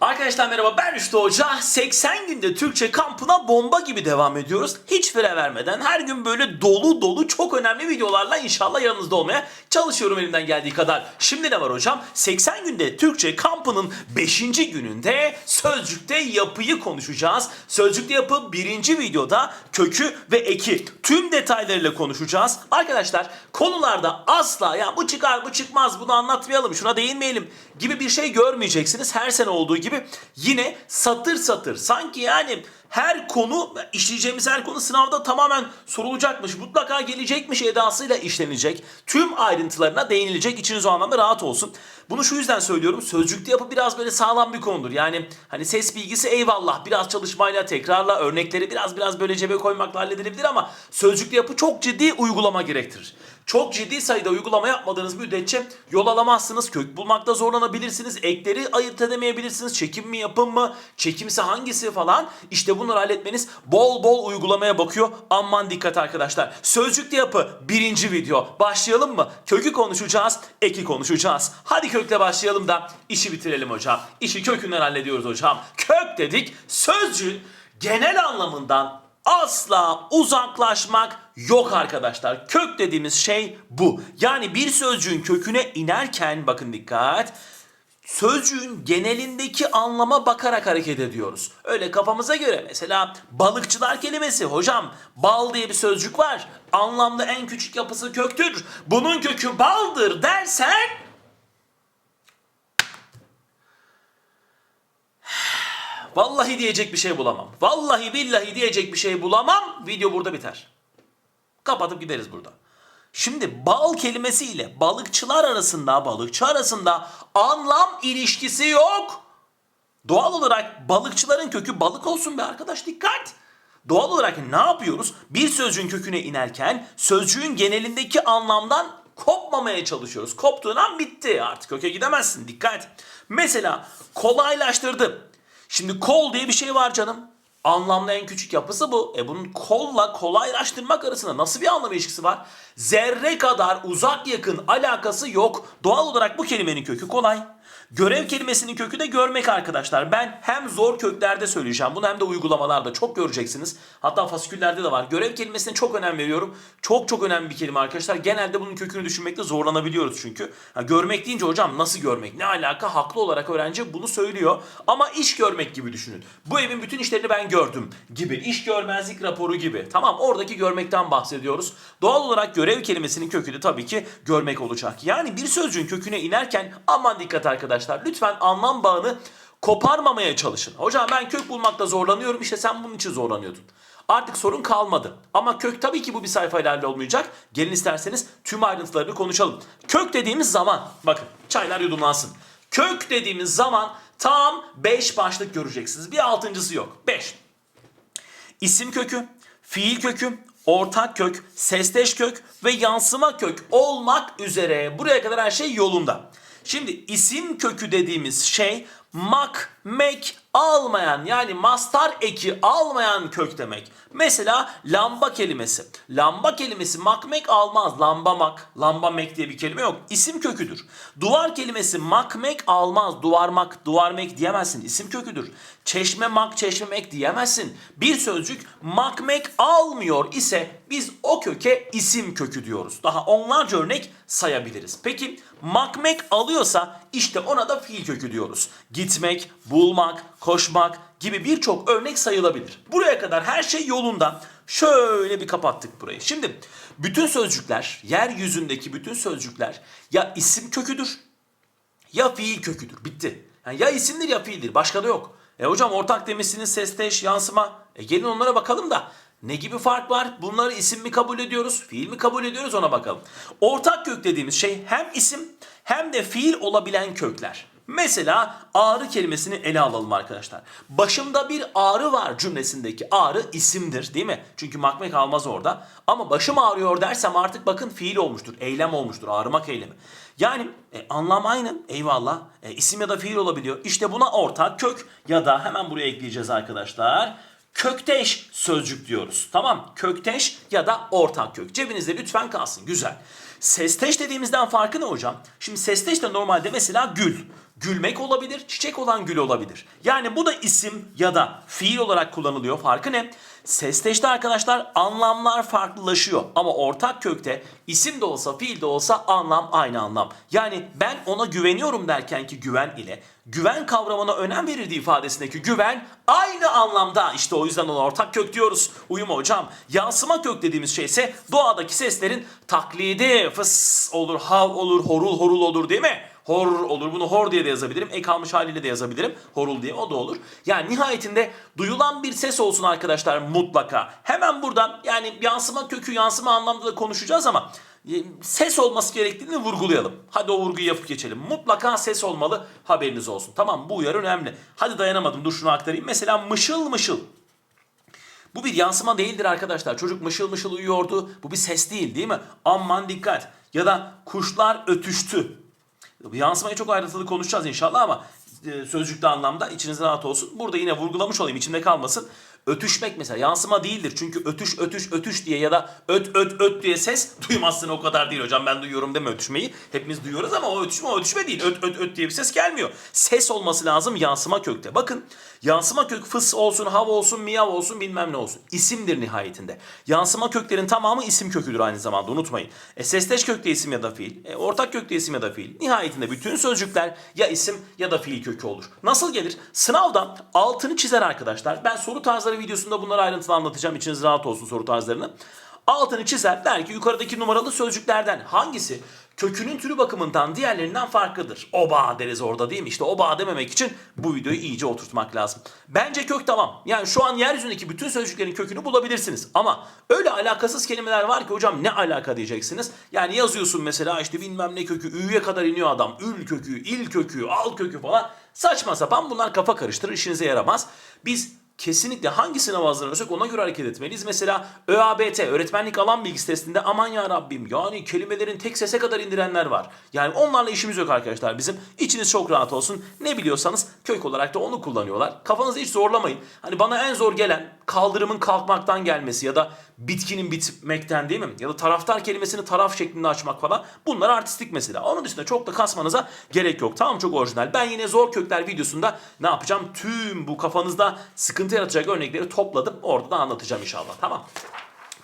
Arkadaşlar merhaba ben Rüştü Hoca. 80 günde Türkçe kampına bomba gibi devam ediyoruz. Hiç fire vermeden her gün böyle dolu dolu çok önemli videolarla inşallah yanınızda olmaya çalışıyorum elimden geldiği kadar. Şimdi ne var hocam? 80 günde Türkçe kampının 5. gününde sözcükte yapıyı konuşacağız. Sözcükte yapı birinci videoda kökü ve eki tüm detaylarıyla konuşacağız. Arkadaşlar konularda asla ya bu çıkar bu çıkmaz bunu anlatmayalım şuna değinmeyelim gibi bir şey görmeyeceksiniz. Her sene olduğu gibi yine satır satır sanki yani her konu işleyeceğimiz her konu sınavda tamamen sorulacakmış, mutlaka gelecekmiş edasıyla işlenecek. Tüm ayrıntılarına değinilecek. İçiniz o anlamda rahat olsun. Bunu şu yüzden söylüyorum. Sözcükte yapı biraz böyle sağlam bir konudur. Yani hani ses bilgisi eyvallah. Biraz çalışmayla, tekrarla, örnekleri biraz biraz böyle cebe koymakla halledilebilir ama sözcükte yapı çok ciddi uygulama gerektirir. Çok ciddi sayıda uygulama yapmadığınız müddetçe yol alamazsınız. Kök bulmakta zorlanabilirsiniz. Ekleri ayırt edemeyebilirsiniz. Çekim mi yapım mı? Çekimse hangisi falan. İşte bunları halletmeniz bol bol uygulamaya bakıyor. Aman dikkat arkadaşlar. Sözcükte yapı birinci video. Başlayalım mı? Kökü konuşacağız. Eki konuşacağız. Hadi kökle başlayalım da işi bitirelim hocam. İşi kökünden hallediyoruz hocam. Kök dedik. Sözcüğün genel anlamından asla uzaklaşmak yok arkadaşlar. Kök dediğimiz şey bu. Yani bir sözcüğün köküne inerken bakın dikkat. Sözcüğün genelindeki anlama bakarak hareket ediyoruz. Öyle kafamıza göre mesela balıkçılar kelimesi hocam bal diye bir sözcük var. Anlamda en küçük yapısı köktür. Bunun kökü baldır dersen Vallahi diyecek bir şey bulamam. Vallahi billahi diyecek bir şey bulamam. Video burada biter. Kapatıp gideriz burada. Şimdi bal kelimesiyle balıkçılar arasında, balıkçı arasında anlam ilişkisi yok. Doğal olarak balıkçıların kökü balık olsun be arkadaş dikkat. Doğal olarak ne yapıyoruz? Bir sözcüğün köküne inerken sözcüğün genelindeki anlamdan kopmamaya çalışıyoruz. Koptuğun an bitti artık köke gidemezsin dikkat. Mesela kolaylaştırdı. Şimdi kol diye bir şey var canım. Anlamda en küçük yapısı bu. E bunun kolla kolaylaştırmak arasında nasıl bir anlam ilişkisi var? Zerre kadar uzak yakın alakası yok. Doğal olarak bu kelimenin kökü kolay. Görev kelimesinin kökü de görmek arkadaşlar. Ben hem zor köklerde söyleyeceğim bunu hem de uygulamalarda çok göreceksiniz. Hatta fasiküllerde de var. Görev kelimesine çok önem veriyorum. Çok çok önemli bir kelime arkadaşlar. Genelde bunun kökünü düşünmekte zorlanabiliyoruz çünkü. Ha, görmek deyince hocam nasıl görmek? Ne alaka? Haklı olarak öğrenci bunu söylüyor. Ama iş görmek gibi düşünün. Bu evin bütün işlerini ben gördüm gibi. İş görmezlik raporu gibi. Tamam oradaki görmekten bahsediyoruz. Doğal olarak görev kelimesinin kökü de tabii ki görmek olacak. Yani bir sözcüğün köküne inerken aman dikkat arkadaşlar. Lütfen anlam bağını koparmamaya çalışın. Hocam ben kök bulmakta zorlanıyorum. İşte sen bunun için zorlanıyordun. Artık sorun kalmadı. Ama kök tabii ki bu bir sayfayla olmayacak. Gelin isterseniz tüm ayrıntılarını konuşalım. Kök dediğimiz zaman bakın çaylar yudumlansın. Kök dediğimiz zaman tam 5 başlık göreceksiniz. Bir altıncısı yok. 5. İsim kökü, fiil kökü, ortak kök, sesteş kök ve yansıma kök olmak üzere buraya kadar her şey yolunda. Şimdi isim kökü dediğimiz şey mak, mek almayan yani mastar eki almayan kök demek. Mesela lamba kelimesi. Lamba kelimesi makmek almaz. Lambamak, lambamek diye bir kelime yok. İsim köküdür. Duvar kelimesi makmek almaz. Duvarmak, duvarmek diyemezsin. İsim köküdür. Çeşme mak, çeşmemek diyemezsin. Bir sözcük makmek almıyor ise biz o köke isim kökü diyoruz. Daha onlarca örnek sayabiliriz. Peki makmek alıyorsa işte ona da fiil kökü diyoruz. Gitmek, bulmak, koşmak gibi birçok örnek sayılabilir. Buraya kadar her şey yolunda. Şöyle bir kapattık burayı. Şimdi bütün sözcükler, yeryüzündeki bütün sözcükler ya isim köküdür ya fiil köküdür. Bitti. Yani ya isimdir ya fiildir. Başka da yok. E hocam ortak demesinin sesteş, yansıma. E gelin onlara bakalım da. Ne gibi fark var? Bunları isim mi kabul ediyoruz, fiil mi kabul ediyoruz ona bakalım. Ortak kök dediğimiz şey hem isim hem de fiil olabilen kökler. Mesela ağrı kelimesini ele alalım arkadaşlar. Başımda bir ağrı var cümlesindeki ağrı isimdir değil mi? Çünkü makmek almaz orada. Ama başım ağrıyor dersem artık bakın fiil olmuştur, eylem olmuştur, ağrımak eylemi. Yani e, anlam aynı eyvallah. E, isim ya da fiil olabiliyor. İşte buna ortak kök ya da hemen buraya ekleyeceğiz arkadaşlar. Kökteş sözcük diyoruz. Tamam kökteş ya da ortak kök. Cebinizde lütfen kalsın. Güzel. Sesteş dediğimizden farkı ne hocam? Şimdi sesteş de normalde mesela gül. Gülmek olabilir, çiçek olan gül olabilir. Yani bu da isim ya da fiil olarak kullanılıyor. Farkı ne? Sesteşte arkadaşlar anlamlar farklılaşıyor. Ama ortak kökte isim de olsa fiil de olsa anlam aynı anlam. Yani ben ona güveniyorum derken ki güven ile güven kavramına önem verildiği ifadesindeki güven aynı anlamda. İşte o yüzden ona ortak kök diyoruz. Uyum hocam. Yansıma kök dediğimiz şey ise doğadaki seslerin taklidi. Fıs olur, hav olur, horul horul olur değil mi? Hor olur. Bunu hor diye de yazabilirim. Ek almış haliyle de yazabilirim. Horul diye o da olur. Yani nihayetinde duyulan bir ses olsun arkadaşlar mutlaka. Hemen buradan yani yansıma kökü yansıma anlamda da konuşacağız ama e, ses olması gerektiğini vurgulayalım. Hadi o vurguyu yapıp geçelim. Mutlaka ses olmalı haberiniz olsun. Tamam bu uyarı önemli. Hadi dayanamadım dur şunu aktarayım. Mesela mışıl mışıl. Bu bir yansıma değildir arkadaşlar. Çocuk mışıl mışıl uyuyordu. Bu bir ses değil değil mi? Aman dikkat. Ya da kuşlar ötüştü. Yansımayı çok ayrıntılı konuşacağız inşallah ama e, sözcükte anlamda içiniz rahat olsun. Burada yine vurgulamış olayım içinde kalmasın. Ötüşmek mesela yansıma değildir. Çünkü ötüş ötüş ötüş diye ya da öt öt öt diye ses duymazsın o kadar değil hocam ben duyuyorum deme ötüşmeyi. Hepimiz duyuyoruz ama o ötüşme o ötüşme değil. Öt öt öt diye bir ses gelmiyor. Ses olması lazım yansıma kökte. Bakın yansıma kök fıs olsun, hav olsun, miyav olsun bilmem ne olsun. İsimdir nihayetinde. Yansıma köklerin tamamı isim köküdür aynı zamanda unutmayın. E, sesteş kökte isim ya da fiil. E, ortak kökte isim ya da fiil. Nihayetinde bütün sözcükler ya isim ya da fiil kökü olur. Nasıl gelir? Sınavda altını çizer arkadaşlar. Ben soru tarzları videosunda bunları ayrıntılı anlatacağım. İçiniz rahat olsun soru tarzlarını. Altını çizer der ki yukarıdaki numaralı sözcüklerden hangisi kökünün türü bakımından diğerlerinden farklıdır? Oba deriz orada değil mi? İşte oba dememek için bu videoyu iyice oturtmak lazım. Bence kök tamam. Yani şu an yeryüzündeki bütün sözcüklerin kökünü bulabilirsiniz. Ama öyle alakasız kelimeler var ki hocam ne alaka diyeceksiniz. Yani yazıyorsun mesela işte bilmem ne kökü ü'ye kadar iniyor adam. Ül kökü, il kökü, al kökü falan. Saçma sapan bunlar kafa karıştırır işinize yaramaz. Biz kesinlikle hangi sınava hazırlanıyorsak ona göre hareket etmeliyiz. Mesela ÖABT, öğretmenlik alan bilgisi testinde aman ya Rabbim yani kelimelerin tek sese kadar indirenler var. Yani onlarla işimiz yok arkadaşlar bizim. İçiniz çok rahat olsun. Ne biliyorsanız kök olarak da onu kullanıyorlar. Kafanızı hiç zorlamayın. Hani bana en zor gelen kaldırımın kalkmaktan gelmesi ya da bitkinin bitmekten değil mi? Ya da taraftar kelimesini taraf şeklinde açmak falan. Bunlar artistik mesela. Onun dışında çok da kasmanıza gerek yok. Tamam çok orijinal. Ben yine zor kökler videosunda ne yapacağım? Tüm bu kafanızda sıkıntı yaratacak örnekleri topladım. Orada da anlatacağım inşallah. Tamam.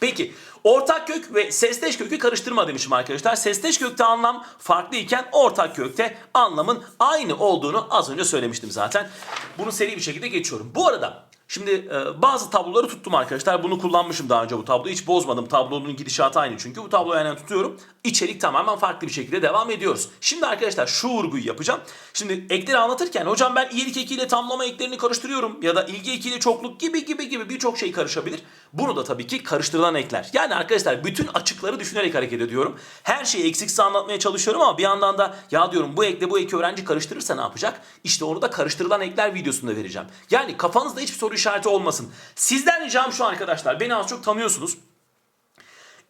Peki ortak kök ve sesteş kökü karıştırma demişim arkadaşlar. Sesteş kökte anlam farklı iken ortak kökte anlamın aynı olduğunu az önce söylemiştim zaten. Bunu seri bir şekilde geçiyorum. Bu arada Şimdi e, bazı tabloları tuttum arkadaşlar. Bunu kullanmışım daha önce bu tabloyu. Hiç bozmadım. Tablonun gidişatı aynı çünkü. Bu tabloyu aynen tutuyorum. İçerik tamamen farklı bir şekilde devam ediyoruz. Şimdi arkadaşlar şu vurguyu yapacağım. Şimdi ekleri anlatırken hocam ben iyilik ekiyle tamlama eklerini karıştırıyorum. Ya da ilgi ekiyle çokluk gibi gibi gibi birçok şey karışabilir. Bunu da tabii ki karıştırılan ekler. Yani arkadaşlar bütün açıkları düşünerek hareket ediyorum. Her şeyi eksiksiz anlatmaya çalışıyorum ama bir yandan da ya diyorum bu ekle bu eki öğrenci karıştırırsa ne yapacak? İşte onu da karıştırılan ekler videosunda vereceğim. Yani kafanızda hiçbir soru işareti olmasın. Sizden ricam şu arkadaşlar. Beni az çok tanıyorsunuz.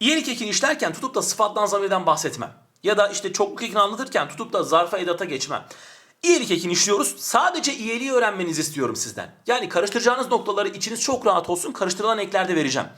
İyelik ekini işlerken tutup da sıfattan zamirden bahsetmem. Ya da işte çokluk ekini anlatırken tutup da zarfa edata geçmem. İyelik ekini işliyoruz. Sadece iyeliği öğrenmenizi istiyorum sizden. Yani karıştıracağınız noktaları içiniz çok rahat olsun. Karıştırılan eklerde vereceğim.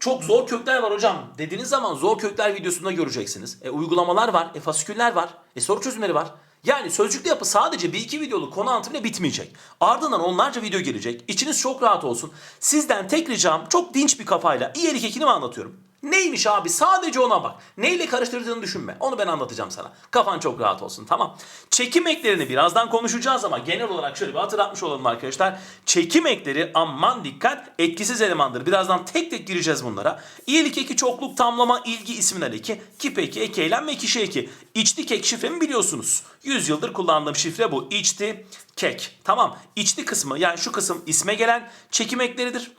Çok zor kökler var hocam dediğiniz zaman zor kökler videosunda göreceksiniz. E, uygulamalar var, e, fasiküller var, e, soru çözümleri var. Yani sözcüklü yapı sadece bir iki videoluk konu anlatımıyla bitmeyecek. Ardından onlarca video gelecek. İçiniz çok rahat olsun. Sizden tek ricam çok dinç bir kafayla iyilik ekini mi anlatıyorum? Neymiş abi sadece ona bak. Neyle karıştırdığını düşünme. Onu ben anlatacağım sana. Kafan çok rahat olsun tamam. Çekim eklerini birazdan konuşacağız ama genel olarak şöyle bir hatırlatmış olalım arkadaşlar. Çekim ekleri aman dikkat etkisiz elemandır. Birazdan tek tek gireceğiz bunlara. İyilik eki çokluk tamlama ilgi isminler eki. Kip eki ek eylem ve kişi eki. İçli kek şifremi biliyorsunuz. 100 yıldır kullandığım şifre bu. İçti kek. Tamam. İçli kısmı yani şu kısım isme gelen çekim ekleridir.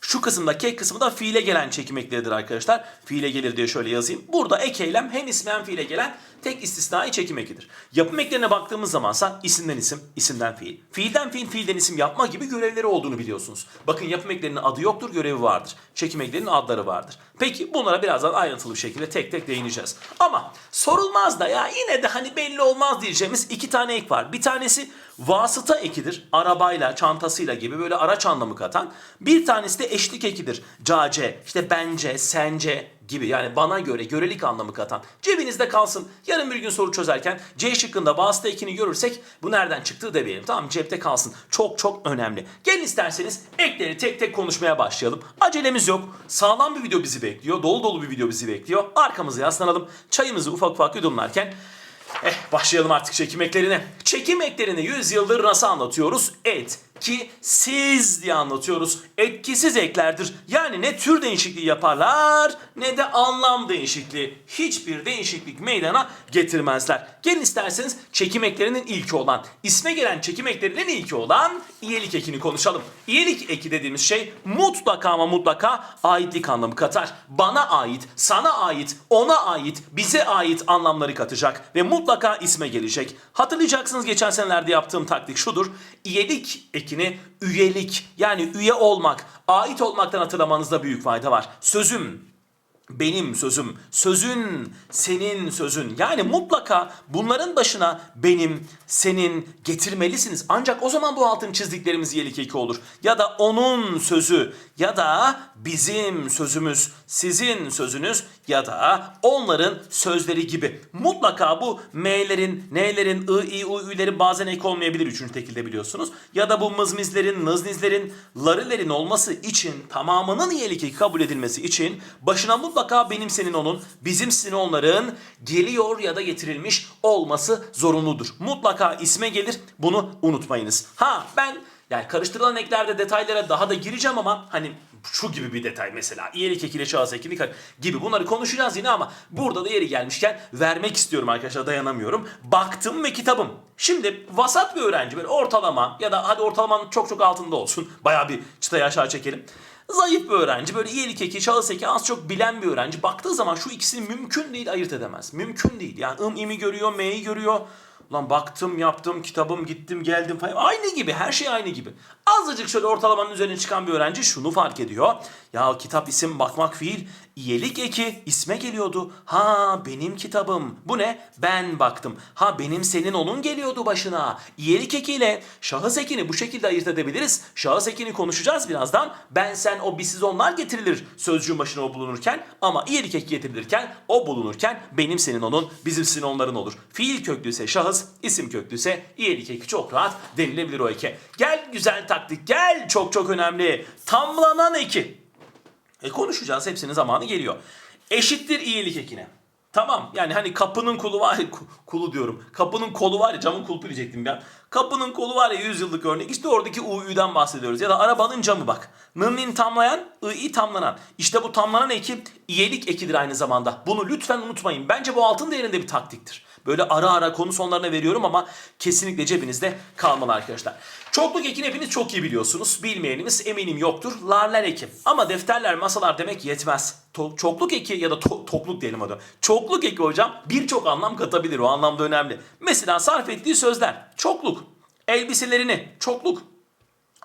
Şu kısımda kek kısmı da fiile gelen çekim ekleridir arkadaşlar. Fiile gelir diye şöyle yazayım. Burada ek eylem hem isme hem fiile gelen tek istisnai çekim ekidir. Yapım eklerine baktığımız zamansa isimden isim, isimden fiil. Fiilden fiil, fiilden isim yapma gibi görevleri olduğunu biliyorsunuz. Bakın yapım eklerinin adı yoktur, görevi vardır. Çekim eklerinin adları vardır. Peki bunlara birazdan ayrıntılı bir şekilde tek tek değineceğiz. Ama sorulmaz da ya yine de hani belli olmaz diyeceğimiz iki tane ek var. Bir tanesi vasıta ekidir. Arabayla, çantasıyla gibi böyle araç anlamı katan. Bir tanesi de eşlik ekidir. Cace, işte bence, sence gibi yani bana göre görelik anlamı katan cebinizde kalsın. Yarın bir gün soru çözerken C şıkkında vasıta ekini görürsek bu nereden çıktı demeyelim. Tamam cepte kalsın. Çok çok önemli. Gelin isterseniz ekleri tek tek konuşmaya başlayalım. Acelemiz yok. Sağlam bir video bizi bekliyor. Dolu dolu bir video bizi bekliyor. Arkamızı yaslanalım. Çayımızı ufak ufak yudumlarken Eh başlayalım artık çekim eklerine. Çekim eklerini 100 yıldır nasıl anlatıyoruz? Etkisiz diye anlatıyoruz. Etkisiz eklerdir. Yani ne tür değişikliği yaparlar ne de anlam değişikliği. Hiçbir değişiklik meydana getirmezler. Gelin isterseniz çekim eklerinin ilki olan, isme gelen çekim eklerinin ilki olan iyelik ekini konuşalım. İyelik eki dediğimiz şey mutlaka ama mutlaka aitlik anlamı katar. Bana ait, sana ait, ona ait, bize ait anlamları katacak ve mutlaka isme gelecek. Hatırlayacaksınız geçen senelerde yaptığım taktik şudur. İyelik ekini üyelik yani üye olmak, ait olmaktan hatırlamanızda büyük fayda var. Sözüm, benim sözüm, sözün, senin sözün. Yani mutlaka bunların başına benim, senin getirmelisiniz. Ancak o zaman bu altın çizdiklerimiz yelik eki olur. Ya da onun sözü ya da bizim sözümüz, sizin sözünüz ya da onların sözleri gibi. Mutlaka bu m'lerin, n'lerin, ı, i, u, ü'lerin bazen ek olmayabilir üçüncü tekilde biliyorsunuz. Ya da bu mızmizlerin, nıznizlerin, larılerin olması için tamamının iyelik eki kabul edilmesi için başına mutlaka benim senin onun, bizim sizin onların geliyor ya da getirilmiş olması zorunludur. Mutlaka isme gelir bunu unutmayınız. Ha ben yani karıştırılan eklerde detaylara daha da gireceğim ama hani şu gibi bir detay mesela iyelik ekili şahıs ekili kar- gibi bunları konuşacağız yine ama burada da yeri gelmişken vermek istiyorum arkadaşlar dayanamıyorum. Baktım ve kitabım. Şimdi vasat bir öğrenci böyle ortalama ya da hadi ortalamanın çok çok altında olsun. Bayağı bir çıtayı aşağı çekelim. Zayıf bir öğrenci böyle iyilik eki, şahıs eki az çok bilen bir öğrenci baktığı zaman şu ikisini mümkün değil ayırt edemez. Mümkün değil. Yani ım imi görüyor, m'yi görüyor. Ulan baktım, yaptım, kitabım, gittim, geldim falan. Aynı gibi, her şey aynı gibi. Azıcık şöyle ortalamanın üzerine çıkan bir öğrenci şunu fark ediyor. Ya kitap isim bakmak fiil, iyelik eki isme geliyordu. Ha benim kitabım. Bu ne? Ben baktım. Ha benim senin onun geliyordu başına. İyelik ekiyle şahıs ekini bu şekilde ayırt edebiliriz. Şahıs ekini konuşacağız birazdan. Ben sen o bizsiz onlar getirilir sözcüğün başına o bulunurken ama iyelik eki getirilirken o bulunurken benim senin onun bizim sizin onların olur. Fiil köklüyse şahıs, isim köklüyse iyelik eki çok rahat denilebilir o eke. Gel güzel taktik gel çok çok önemli. Tamlanan eki. E konuşacağız hepsinin zamanı geliyor. Eşittir iyilik ekine. Tamam yani hani kapının kolu var ya ku- kulu diyorum. Kapının kolu var ya camın kulpu diyecektim ben. Kapının kolu var ya 100 yıllık örnek. İşte oradaki UÜ'den bahsediyoruz. Ya da arabanın camı bak. Nın tamlayan, ı'ı tamlanan. İşte bu tamlanan eki iyilik ekidir aynı zamanda. Bunu lütfen unutmayın. Bence bu altın değerinde bir taktiktir. Böyle ara ara konu sonlarına veriyorum ama kesinlikle cebinizde kalmalı arkadaşlar. Çokluk ekini hepiniz çok iyi biliyorsunuz. Bilmeyenimiz eminim yoktur. Larler eki. Ama defterler, masalar demek yetmez. To- çokluk eki ya da to- tokluk diyelim adı. Çokluk eki hocam birçok anlam katabilir. O anlamda önemli. Mesela sarf ettiği sözler. Çokluk. Elbiselerini. Çokluk.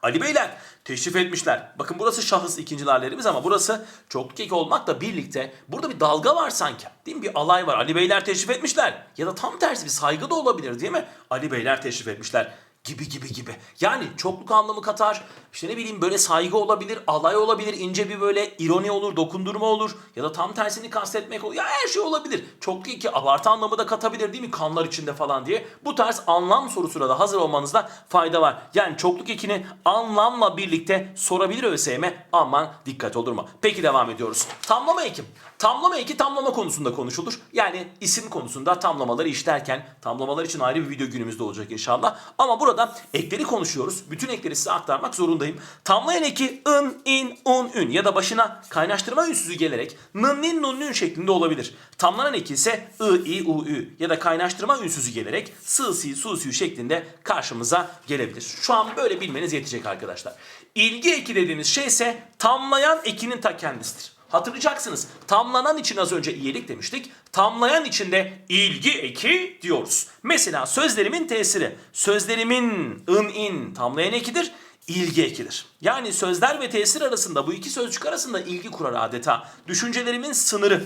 Ali Beyler teşrif etmişler. Bakın burası şahıs ikincilerlerimiz ama burası çokluk eki olmakla birlikte burada bir dalga var sanki. Değil mi? Bir alay var. Ali Beyler teşrif etmişler. Ya da tam tersi bir saygı da olabilir değil mi? Ali Beyler teşrif etmişler. Gibi gibi gibi. Yani çokluk anlamı katar. İşte ne bileyim böyle saygı olabilir, alay olabilir, ince bir böyle ironi olur, dokundurma olur. Ya da tam tersini kastetmek olur. Ya her şey olabilir. Çokluk eki abartı anlamı da katabilir değil mi? Kanlar içinde falan diye. Bu tarz anlam sorusuna da hazır olmanızda fayda var. Yani çokluk ekini anlamla birlikte sorabilir ÖSYM. Aman dikkat olur mu? Peki devam ediyoruz. Tamlama ekim. Tamlama eki tamlama konusunda konuşulur. Yani isim konusunda tamlamaları işlerken tamlamalar için ayrı bir video günümüzde olacak inşallah. Ama burada ekleri konuşuyoruz. Bütün ekleri size aktarmak zorundayım. Tamlayan eki ın, in, un, ün ya da başına kaynaştırma ünsüzü gelerek nın, nin, nun, nün şeklinde olabilir. Tamlanan eki ise ı, i, u, ü ya da kaynaştırma ünsüzü gelerek sı, si, su, sü şeklinde karşımıza gelebilir. Şu an böyle bilmeniz yetecek arkadaşlar. İlgi eki dediğimiz şey ise tamlayan ekinin ta kendisidir. Hatırlayacaksınız. Tamlanan için az önce iyilik demiştik. Tamlayan için de ilgi eki diyoruz. Mesela sözlerimin tesiri. Sözlerimin ın in tamlayan ekidir. ilgi ekidir. Yani sözler ve tesir arasında bu iki sözcük arasında ilgi kurar adeta. Düşüncelerimin sınırı.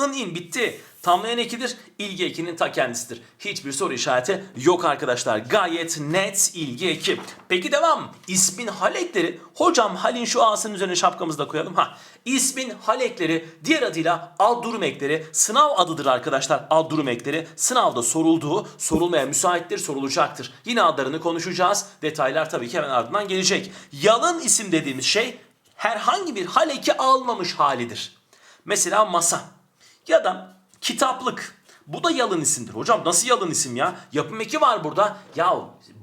In in bitti. Tamlayan ekidir. İlgi ekinin ta kendisidir. Hiçbir soru işareti yok arkadaşlar. Gayet net ilgi eki. Peki devam. İsmin hal ekleri. Hocam halin şu A'sının üzerine şapkamızı da koyalım. Ha. İsmin hal ekleri diğer adıyla ad durum ekleri sınav adıdır arkadaşlar. Ad durum ekleri sınavda sorulduğu sorulmaya müsaittir sorulacaktır. Yine adlarını konuşacağız. Detaylar tabii ki hemen ardından gelecek. Yalın isim dediğimiz şey herhangi bir hal eki almamış halidir. Mesela masa ya da kitaplık. Bu da yalın isimdir. Hocam nasıl yalın isim ya? Yapım eki var burada. Ya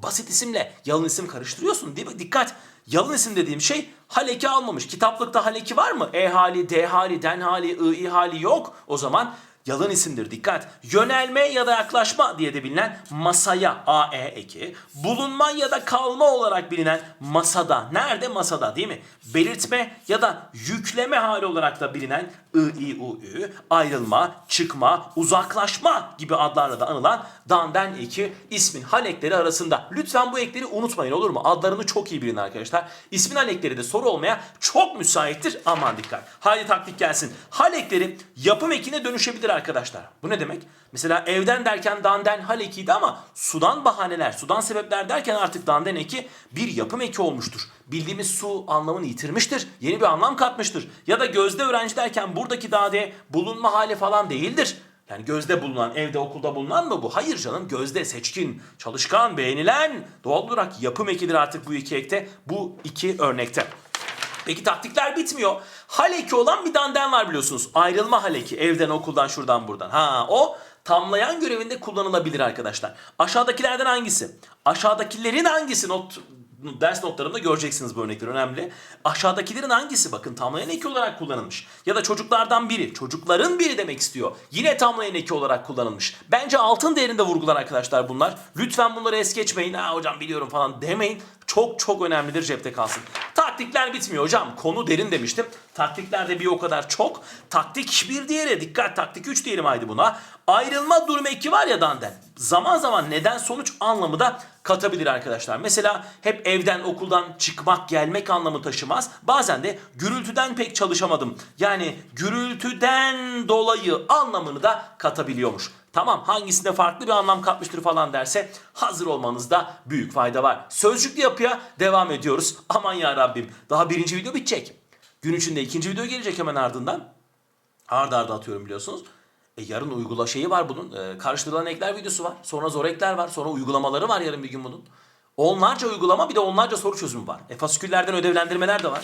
basit isimle yalın isim karıştırıyorsun değil mi? Dikkat. Yalın isim dediğim şey hal eki almamış. Kitaplıkta hal eki var mı? E hali, D hali, den hali, I, I hali yok. O zaman Yalın isimdir dikkat. Yönelme ya da yaklaşma diye de bilinen masaya AE eki. Bulunma ya da kalma olarak bilinen masada. Nerede? Masada değil mi? Belirtme ya da yükleme hali olarak da bilinen I, I, U, Ü. Ayrılma, çıkma, uzaklaşma gibi adlarla da anılan danden eki ismin hal ekleri arasında. Lütfen bu ekleri unutmayın olur mu? Adlarını çok iyi bilin arkadaşlar. İsmin hal ekleri de soru olmaya çok müsaittir. Aman dikkat. Haydi taktik gelsin. Hal ekleri yapım ekine dönüşebilir arkadaşlar. Bu ne demek? Mesela evden derken danden hal ekiydi ama sudan bahaneler, sudan sebepler derken artık danden eki bir yapım eki olmuştur. Bildiğimiz su anlamını yitirmiştir. Yeni bir anlam katmıştır. Ya da gözde öğrenci derken buradaki dade bulunma hali falan değildir. Yani gözde bulunan, evde okulda bulunan mı bu? Hayır canım gözde, seçkin, çalışkan, beğenilen doğal olarak yapım ekidir artık bu iki ekte. Bu iki örnekte. Peki taktikler bitmiyor. Haleki olan bir danden var biliyorsunuz. Ayrılma haleki. Evden, okuldan, şuradan, buradan. Ha o tamlayan görevinde kullanılabilir arkadaşlar. Aşağıdakilerden hangisi? Aşağıdakilerin hangisi? Not ders notlarımda göreceksiniz bu örnekler önemli. Aşağıdakilerin hangisi bakın tamlayan eki olarak kullanılmış. Ya da çocuklardan biri, çocukların biri demek istiyor. Yine tamlayan eki olarak kullanılmış. Bence altın değerinde vurgular arkadaşlar bunlar. Lütfen bunları es geçmeyin. Ha hocam biliyorum falan demeyin. Çok çok önemlidir cepte kalsın. Taktikler bitmiyor hocam. Konu derin demiştim. Taktiklerde bir o kadar çok. Taktik bir diğeri. Dikkat taktik 3 diyelim haydi buna. Ayrılma durum eki var ya Danden. Zaman zaman neden sonuç anlamı da katabilir arkadaşlar. Mesela hep evden okuldan çıkmak gelmek anlamı taşımaz. Bazen de gürültüden pek çalışamadım. Yani gürültüden dolayı anlamını da katabiliyormuş. Tamam hangisinde farklı bir anlam katmıştır falan derse hazır olmanızda büyük fayda var. Sözcüklü yapıya devam ediyoruz. Aman ya Rabbim daha birinci video bitecek. Gün içinde ikinci video gelecek hemen ardından. Arda arda atıyorum biliyorsunuz. E yarın uygula şeyi var bunun. E, karıştırılan ekler videosu var. Sonra zor ekler var. Sonra uygulamaları var yarın bir gün bunun. Onlarca uygulama bir de onlarca soru çözümü var. E fasiküllerden ödevlendirmeler de var.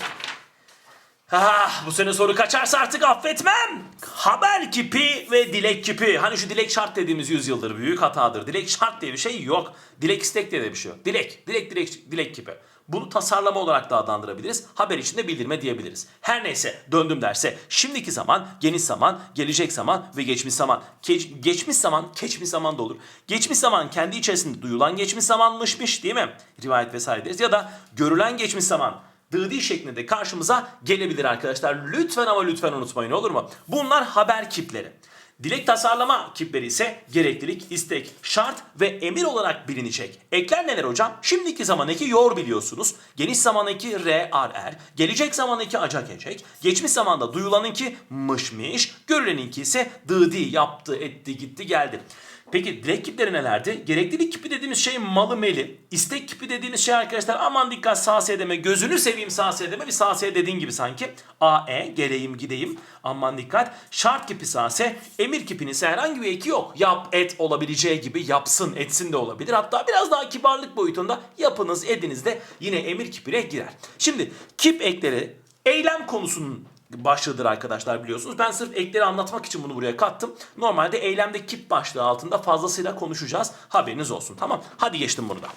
Ah, bu sene soru kaçarsa artık affetmem. Haber kipi ve dilek kipi. Hani şu dilek şart dediğimiz yüzyıldır büyük hatadır. Dilek şart diye bir şey yok. Dilek istek diye de bir şey yok. Dilek, dilek, dilek, dilek kipi. Bunu tasarlama olarak da adlandırabiliriz. Haber içinde bildirme diyebiliriz. Her neyse döndüm derse şimdiki zaman, geniş zaman, gelecek zaman ve geçmiş zaman. Ke- geçmiş zaman, geçmiş zaman da olur. Geçmiş zaman kendi içerisinde duyulan geçmiş zamanmışmış değil mi? Rivayet vesaire deriz. Ya da görülen geçmiş zaman dıdi şeklinde karşımıza gelebilir arkadaşlar. Lütfen ama lütfen unutmayın olur mu? Bunlar haber kipleri. Dilek tasarlama kipleri ise gereklilik, istek, şart ve emir olarak bilinecek. Ekler neler hocam? Şimdiki zaman eki yor biliyorsunuz. Geniş zaman eki re, ar, er. Gelecek zaman eki acak ecek. Geçmiş zamanda duyulanınki mışmış. Görüleninki ise dıdi, yaptı, etti, gitti, geldi. Peki dilek kipleri nelerdi? Gereklilik kipi dediğimiz şey malı meli. İstek kipi dediğimiz şey arkadaşlar aman dikkat sağ S deme. Gözünü seveyim sağ S deme. Bir sağ S dediğin gibi sanki. A, E, geleyim gideyim. Aman dikkat. Şart kipi sağ S. Emir kipinin ise herhangi bir eki yok. Yap, et olabileceği gibi yapsın, etsin de olabilir. Hatta biraz daha kibarlık boyutunda yapınız, ediniz de yine emir kipine girer. Şimdi kip ekleri eylem konusunun başlığıdır arkadaşlar biliyorsunuz. Ben sırf ekleri anlatmak için bunu buraya kattım. Normalde eylemde kip başlığı altında fazlasıyla konuşacağız. Haberiniz olsun tamam. Hadi geçtim burada.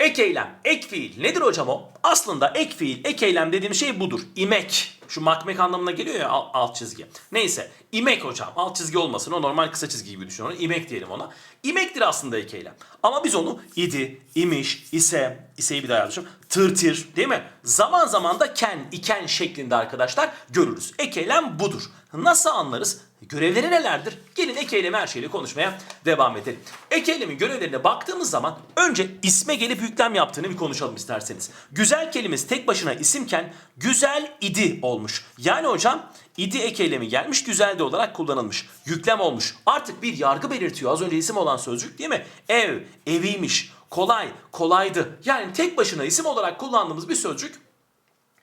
Ek eylem, ek fiil. Nedir hocam o? Aslında ek fiil, ek eylem dediğim şey budur. İmek. Şu makmek anlamına geliyor ya alt, çizgi. Neyse. İmek hocam. Alt çizgi olmasın. O normal kısa çizgi gibi düşün onu. İmek diyelim ona. İmektir aslında ek eylem. Ama biz onu idi, imiş, ise, iseyi bir daha yazmışım. tırtir değil mi? Zaman zaman da ken, iken şeklinde arkadaşlar görürüz. Ek eylem budur. Nasıl anlarız? Görevleri nelerdir? Gelin ek eylemi her şeyle konuşmaya devam edelim. Ek eylemin görevlerine baktığımız zaman önce isme gelip yüklem yaptığını bir konuşalım isterseniz. Güzel kelimesi tek başına isimken güzel idi olmuş. Yani hocam idi ek eylemi gelmiş güzel de olarak kullanılmış. Yüklem olmuş. Artık bir yargı belirtiyor az önce isim olan sözcük değil mi? Ev, eviymiş. Kolay, kolaydı. Yani tek başına isim olarak kullandığımız bir sözcük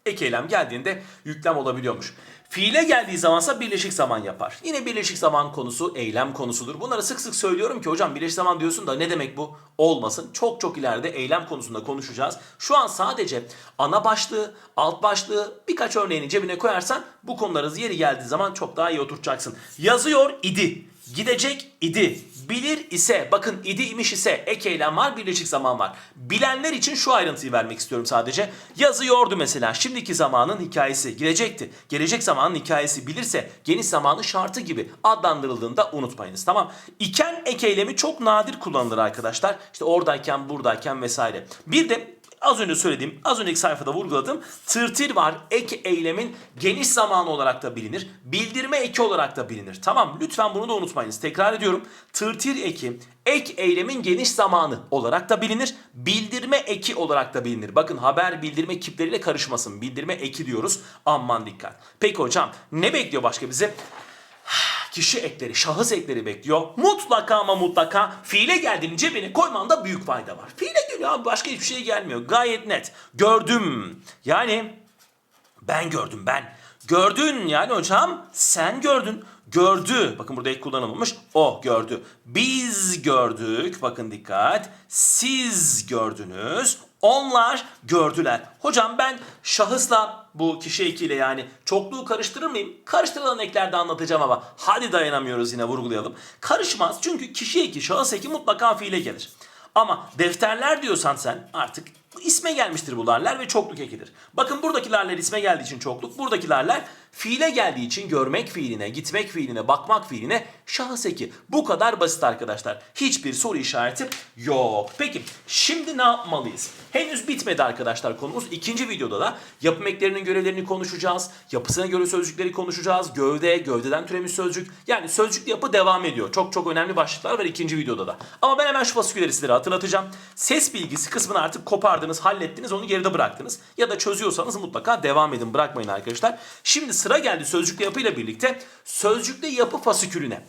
ek eylem geldiğinde yüklem olabiliyormuş. Fiile geldiği zamansa birleşik zaman yapar. Yine birleşik zaman konusu eylem konusudur. Bunları sık sık söylüyorum ki hocam birleşik zaman diyorsun da ne demek bu? Olmasın. Çok çok ileride eylem konusunda konuşacağız. Şu an sadece ana başlığı, alt başlığı birkaç örneğini cebine koyarsan bu konuları yeri geldiği zaman çok daha iyi oturtacaksın. Yazıyor idi. Gidecek idi. Bilir ise bakın idi imiş ise ek eylem var birleşik zaman var. Bilenler için şu ayrıntıyı vermek istiyorum sadece. Yazıyordu mesela şimdiki zamanın hikayesi gidecekti. Gelecek zamanın hikayesi bilirse geniş zamanın şartı gibi adlandırıldığında unutmayınız tamam. İken ek eylemi çok nadir kullanılır arkadaşlar. İşte oradayken buradayken vesaire. Bir de Az önce söylediğim, az önceki sayfada vurguladığım tırtır var. Ek eylemin geniş zamanı olarak da bilinir. Bildirme eki olarak da bilinir. Tamam lütfen bunu da unutmayınız. Tekrar ediyorum. Tırtır eki ek eylemin geniş zamanı olarak da bilinir. Bildirme eki olarak da bilinir. Bakın haber bildirme kipleriyle karışmasın. Bildirme eki diyoruz. Aman dikkat. Peki hocam ne bekliyor başka bize? Kişi ekleri, şahıs ekleri bekliyor. Mutlaka ama mutlaka fiile geldiğini cebine koymanda büyük fayda var. Fiile geliyor başka hiçbir şey gelmiyor. Gayet net. Gördüm. Yani ben gördüm ben. Gördün yani hocam sen gördün. Gördü. Bakın burada ek kullanılmamış. O gördü. Biz gördük. Bakın dikkat. Siz gördünüz. Onlar gördüler. Hocam ben şahısla bu kişi ekiyle yani çokluğu karıştırır mıyım? Karıştırılan eklerde anlatacağım ama hadi dayanamıyoruz yine vurgulayalım. Karışmaz çünkü kişi eki, şahıs eki mutlaka fiile gelir. Ama defterler diyorsan sen artık isme gelmiştir bu larlar ve çokluk ekidir. Bakın buradaki larlar isme geldiği için çokluk, buradaki larlar fiile geldiği için görmek fiiline, gitmek fiiline, bakmak fiiline şahıs eki. Bu kadar basit arkadaşlar. Hiçbir soru işareti yok. Peki şimdi ne yapmalıyız? Henüz bitmedi arkadaşlar konumuz. İkinci videoda da yapım eklerinin görevlerini konuşacağız. Yapısına göre sözcükleri konuşacağız. Gövde, gövdeden türemiş sözcük. Yani sözcükli yapı devam ediyor. Çok çok önemli başlıklar var ikinci videoda da. Ama ben hemen şu fasikülleri sizlere hatırlatacağım. Ses bilgisi kısmını artık kopardınız, hallettiniz, onu geride bıraktınız. Ya da çözüyorsanız mutlaka devam edin, bırakmayın arkadaşlar. Şimdi sıra geldi sözcükli yapıyla birlikte sözcükli yapı fasikülüne.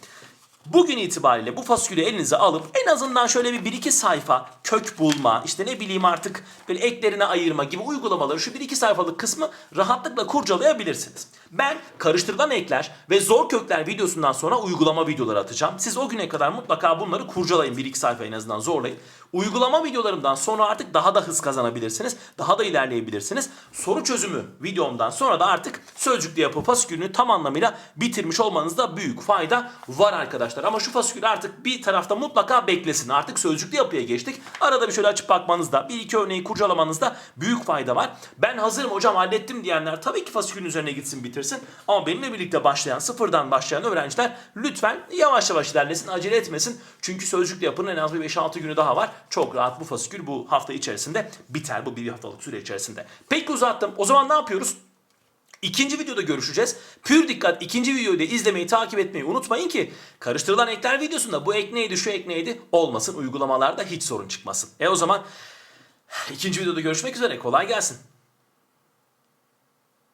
Bugün itibariyle bu fasikülü elinize alıp en azından şöyle bir, bir iki sayfa kök bulma, işte ne bileyim artık böyle eklerine ayırma gibi uygulamaları şu bir iki sayfalık kısmı rahatlıkla kurcalayabilirsiniz. Ben karıştırılan ekler ve zor kökler videosundan sonra uygulama videoları atacağım. Siz o güne kadar mutlaka bunları kurcalayın bir iki sayfa en azından zorlayın. Uygulama videolarımdan sonra artık daha da hız kazanabilirsiniz. Daha da ilerleyebilirsiniz. Soru çözümü videomdan sonra da artık sözcüklü yapı fasikülünü tam anlamıyla bitirmiş olmanızda büyük fayda var arkadaşlar. Ama şu fasikül artık bir tarafta mutlaka beklesin. Artık sözcüklü yapıya geçtik. Arada bir şöyle açıp bakmanızda, bir iki örneği kurcalamanızda büyük fayda var. Ben hazırım hocam hallettim diyenler tabii ki fasikülün üzerine gitsin bitirsin. Ama benimle birlikte başlayan, sıfırdan başlayan öğrenciler lütfen yavaş yavaş ilerlesin, acele etmesin. Çünkü sözcüklü yapının en az bir 5-6 günü daha var. Çok rahat bu fasikül bu hafta içerisinde biter. Bu bir haftalık süre içerisinde. Peki uzattım. O zaman ne yapıyoruz? İkinci videoda görüşeceğiz. Pür dikkat ikinci videoyu da izlemeyi takip etmeyi unutmayın ki karıştırılan ekler videosunda bu ek neydi şu ek neydi olmasın uygulamalarda hiç sorun çıkmasın. E o zaman ikinci videoda görüşmek üzere kolay gelsin.